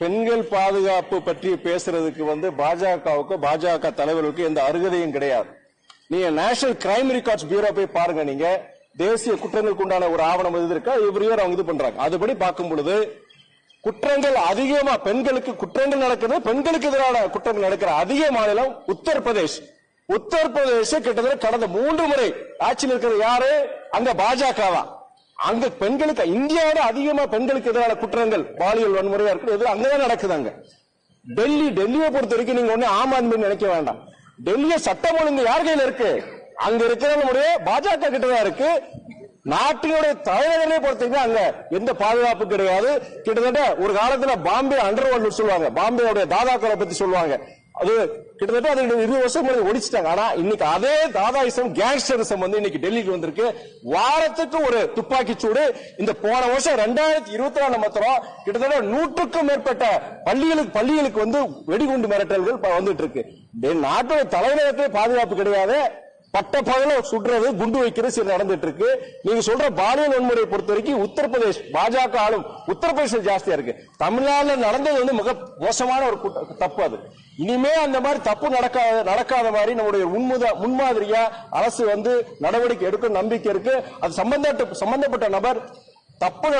பெண்கள் பாதுகாப்பு பற்றி பேசுறதுக்கு வந்து பாஜகவுக்கு பாஜக தலைவர்களுக்கு எந்த அருகதையும் கிடையாது. நீங்க நேஷனல் கிரைம் ரெக்கார்ட்ஸ் பியூரோ போய் பாருங்க நீங்க. தேசிய குற்றங்களுக்கு உண்டான ஒரு ஆவணம் இது இருக்கா இவர் அவங்க இது பண்றாங்க. அதுபடி பார்க்கும் பொழுது குற்றங்கள் அதிகமா பெண்களுக்கு குற்றங்கள் நடக்கிறது பெண்களுக்கு எதிரான குற்றங்கள் நடக்கிற அதிக மாநிலம் உத்தரப்பிரதேஷ். உத்தரப்பிரதேச கிட்டத்தட்ட கடந்த மூன்று முறை ஆட்சியில் இருக்கிறது யாரு? அங்க பாஜகவா. அங்க பெண்களுக்கு இந்தியாவோட அதிகமா பெண்களுக்கு எதிரான குற்றங்கள் பாலியல் வன்முறையா இருக்கிறது அங்கதான் நடக்குது அங்க டெல்லி டெல்லியை பொறுத்த வரைக்கும் நீங்க ஒண்ணு ஆம் ஆத்மி நினைக்க வேண்டாம். டெல்லிய சட்டம் ஒழுங்கு யார் கையில இருக்கு? அங்க இருக்கிறவங்களுடைய பாஜக கிட்டதான் இருக்கு. நாட்டினுடைய தலைநகரே பொறுத்தவரைக்கும் அங்க எந்த பாதுகாப்பு கிடையாது. கிட்டத்தட்ட ஒரு காலத்துல பாம்பே அண்டர் சொல்லுவாங்க. பாம்பேவுடைய தாதாக்களை பத்தி சொல்லுவாங்க. அது கிட்டத்தட்ட அது இருபது வருஷம் முன்னாடி ஆனா இன்னைக்கு அதே தாதாயிசம் கேங்ஸ்டரிசம் வந்து இன்னைக்கு டெல்லிக்கு வந்திருக்கு. வாரத்துக்கு ஒரு துப்பாக்கி சூடு. இந்த போன வருஷம் ரெண்டாயிரத்தி இருபத்தி நாலு மாத்திரம் கிட்டத்தட்ட நூற்றுக்கும் மேற்பட்ட பள்ளிகளுக்கு பள்ளிகளுக்கு வந்து வெடிகுண்டு மிரட்டல்கள் வந்துட்டு இருக்கு. நாட்டோட தலைநகரத்திலே பாதுகாப்பு கிடையாது. பட்ட பகல சுடுறது குண்டு வைக்கிறது சரி நடந்துட்டு இருக்கு நீங்க சொல்ற பாலியல் வன்முறையை பொறுத்த வரைக்கும் உத்தரப்பிரதேஷ் பாஜக ஆளும் உத்தரப்பிரதேசம் ஜாஸ்தியா இருக்கு. தமிழ்நாடுல நடந்தது வந்து மிக மோசமான ஒரு தப்பு அது. இனிமே அந்த மாதிரி தப்பு நடக்காத நடக்காத மாதிரி நம்முடைய உண்முத முன்மாதிரியா அரசு வந்து நடவடிக்கை எடுக்கும் நம்பிக்கை இருக்கு. அது சம்பந்தப்பட்ட சம்பந்தப்பட்ட நபர் தப்பு